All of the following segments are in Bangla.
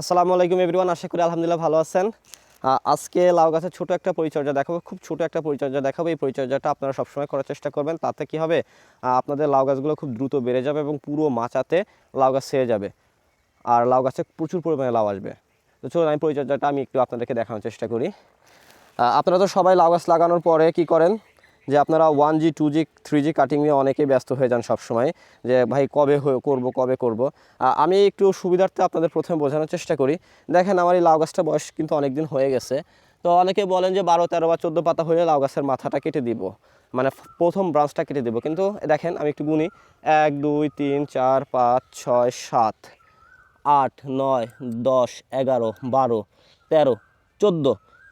আসসালামু আলাইকুম এভরিওয়ান, আশা করি আলহামদুলিল্লাহ ভালো আছেন। আজকে লাউ গাছের ছোটো একটা পরিচর্যা দেখাবো, খুব ছোট একটা পরিচর্যা দেখাবো। এই পরিচর্যাটা আপনারা সবসময় করার চেষ্টা করবেন, তাতে কি হবে? আপনাদের লাউ গাছগুলো খুব দ্রুত বেড়ে যাবে এবং পুরো মাচাতে লাউ গাছ ছেয়ে যাবে। আর লাউ গাছে প্রচুর পরিমাণে লাউ আসবে। তো চলুন, আমি পরিচর্যাটা আমি একটু আপনাদেরকে দেখানোর চেষ্টা করি। আপনারা তো সবাই লাউ গাছ লাগানোর পরে কি করেন? যে আপনারা one G two G three G cutting নিয়ে অনেকেই ব্যস্ত হয়ে যান সবসময়, যে ভাই কবে করব, কবে করব। আমি একটু সুবিধার্থে আপনাদের প্রথমে বোঝানোর চেষ্টা করি। দেখেন আমার এই লাউ গাছটা বয়স কিন্তু অনেক দিন হয়ে গেছে। তো অনেকে বলেন যে বারো, তেরো বা চোদ্দ পাতা হয়ে লাউ গাছের মাথাটা কেটে দিব। মানে প্রথম ব্রাঞ্চটা কেটে দেবো। কিন্তু দেখেন আমি একটু গুনি। এক, দুই, তিন, চার, পাঁচ, ছয়, সাত, আট, নয়, দশ, এগারো, বারো, তেরো, চোদ্দ।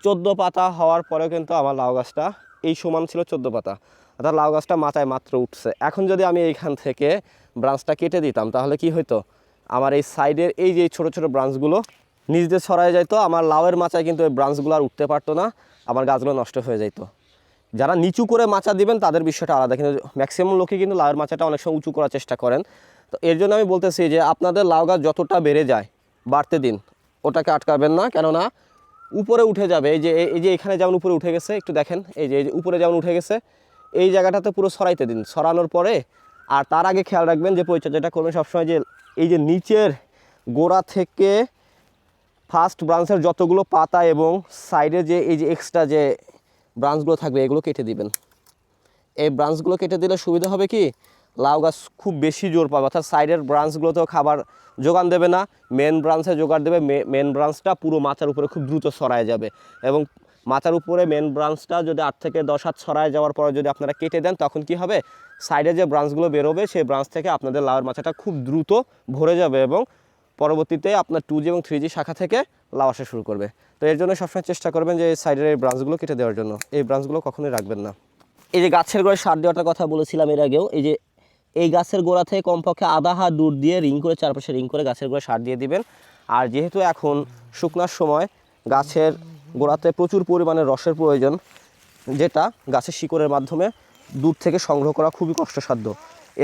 চোদ্দ পাতা হওয়ার পরেও কিন্তু আমার লাউ গাছটা এই সমান ছিল চোদ্দ পাতা। অর্থাৎ লাউ গাছটা মাথায় মাত্র উঠছে। এখন যদি আমি এইখান থেকে ব্রাঞ্চটা কেটে দিতাম, তাহলে কি হতো আমার এই সাইডের এই যে ছোট ছোট ব্রাঞ্চগুলো নিচ দিয়ে ছড়ায় যাইতো, আমার লাউয়ের মাচায় কিন্তু ওই ব্রাঞ্চগুলো আর উঠতে পারতো না, আমার গাছগুলো নষ্ট হয়ে যাইতো। যারা নিচু করে মাচা দিবেন, তাদের বিষয়টা আলাদা। কিন্তু ম্যাক্সিমাম লোকই কিন্তু লাউয়ের মাচাটা অনেক সময় উঁচু করার চেষ্টা করেন। তো এর জন্য আমি বলতেছি যে, আপনাদের লাউ গাছ যতটা বেড়ে যায় বাড়তে দিন, ওটাকে আটকাবেন না। কেননা উপরে উঠে যাবে, এই যে এই যে এখানে যেমন উপরে উঠে গেছে, একটু দেখেন, এই যে উপরে যেমন উঠে গেছে, এই জায়গাটাতে পুরো সরাইতে দিন। সরানোর পরে, আর তার আগে খেয়াল রাখবেন যে পরিচর্যাটা করবেন সবসময় যে, এই যে নিচের গোড়া থেকে ফার্স্ট ব্রাঞ্চের যতগুলো পাতা এবং সাইডে যে, এই যে এক্সট্রা যে ব্রাঞ্চগুলো থাকবে, এগুলো কেটে দিবেন। এই ব্রাঞ্চগুলো কেটে দিলে সুবিধা হবে কি? লাউ গাছ খুব বেশি জোর পাবে। অর্থাৎ সাইডের ব্রাঞ্চগুলোতেও খাবার যোগান দেবে না মেন ব্রাঞ্চে জোগাড় দেবে মেন ব্রাঞ্চটা পুরো মাথার উপরে খুব দ্রুত ছড়ায় যাবে। এবং মাথার উপরে মেন ব্রাঞ্চটা যদি আট থেকে দশ হাত ছড়ায় যাওয়ার পরে যদি আপনারা কেটে দেন, তখন কি হবে? সাইডে যে ব্রাঞ্চগুলো বেরোবে, সেই ব্রাঞ্চ থেকে আপনাদের লাউয়ের মাথাটা খুব দ্রুত ভরে যাবে এবং পরবর্তীতে আপনার টু জি এবং থ্রি জি শাখা থেকে লাউ আসা শুরু করবে। তো এর জন্য সবসময় চেষ্টা করবেন যে এই সাইডের এই ব্রাঞ্চগুলো কেটে দেওয়ার জন্য। এই ব্রাঞ্চগুলো কখনোই রাখবেন না। এই যে গাছের গোড়ায় সার দেওয়াটার কথা বলেছিলাম এর আগেও, এই যে এই গাছের গোড়া থেকে কমপক্ষে আধা হাত দূর দিয়ে রিং করে চারপাশে রিং করে গাছের গোড়ায় সার দিয়ে দিবেন। আর যেহেতু এখন শুকনার সময়, গাছের গোড়াতে প্রচুর পরিমাণে রসের প্রয়োজন, যেটা গাছের শিকড়ের মাধ্যমে দূর থেকে সংগ্রহ করা খুবই কষ্টসাধ্য।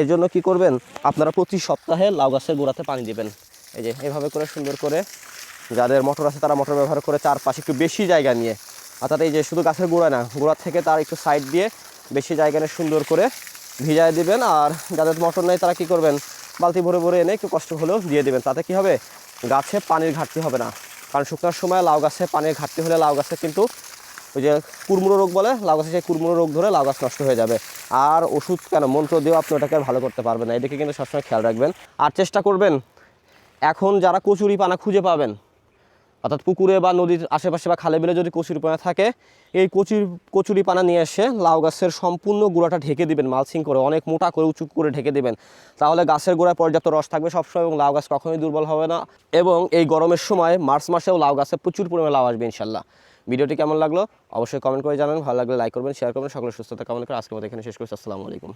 এর জন্য কি করবেন? আপনারা প্রতি সপ্তাহে লাউ গাছের গোড়াতে পানি দেবেন। এই যে, এভাবে করে সুন্দর করে যাদের মোটর আছে তারা মোটর ব্যবহার করে চারপাশে একটু বেশি জায়গা নিয়ে, অর্থাৎ এই যে শুধু গাছের গোড়া না, গোড়া থেকে তার একটু সাইড দিয়ে বেশি জায়গা নিয়ে সুন্দর করে ভিজায় দিবেন আর যাদের মটর নেই তারা কি করবেন? বালতি ভরে ভরে এনে একটু কষ্ট হলেও দিয়ে দেবেন। তাতে কি হবে? গাছে পানির ঘাটতি হবে না। কারণ শুকনার সময় লাউ গাছে পানির ঘাটতি হলে লাউ গাছে কিন্তু ওই যে কুরমুড়ো রোগ বলে, লাউ গাছে সেই কুরমুড়ো রোগ ধরে লাউ গাছ নষ্ট হয়ে যাবে। আর ওষুধ কেন? মন্ত্র দিয়েও আপনি ওটাকে ভালো করতে পারবেন না। এদিকে কিন্তু সবসময় খেয়াল রাখবেন। আর চেষ্টা করবেন, এখন যারা কচুরি পানা খুঁজে পাবেন অর্থাৎ পুকুরে বা নদীর আশেপাশে বা খালে বিলে যদি কচুরি পানা থাকে, এই কচুরি কচুরি পানা নিয়ে এসে লাউ গাছের সম্পূর্ণ গোড়াটা ঢেকে দিবেন মালসিং করে, অনেক মোটা করে, উঁচু করে ঢেকে দিবেন। তাহলে গাছের গোড়ায় পর্যাপ্ত রস থাকবে সবসময় এবং লাউ গাছ কখনোই দুর্বল হবে না এবং এই গরমের সময় মার্চ মাসেও লাউ গাছে প্রচুর পরিমাণে লাউ আসবে ইনশাল্লাহ। ভিডিওটি কেমন লাগল? অবশ্যই কমেন্ট করে জানান ভালো লাগলে লাইক করবেন শেয়ার করবেন, সকলের সুস্থতা কামনা করে আজকে মতো এখানে শেষ করছি, আসসালামু আলাইকুম।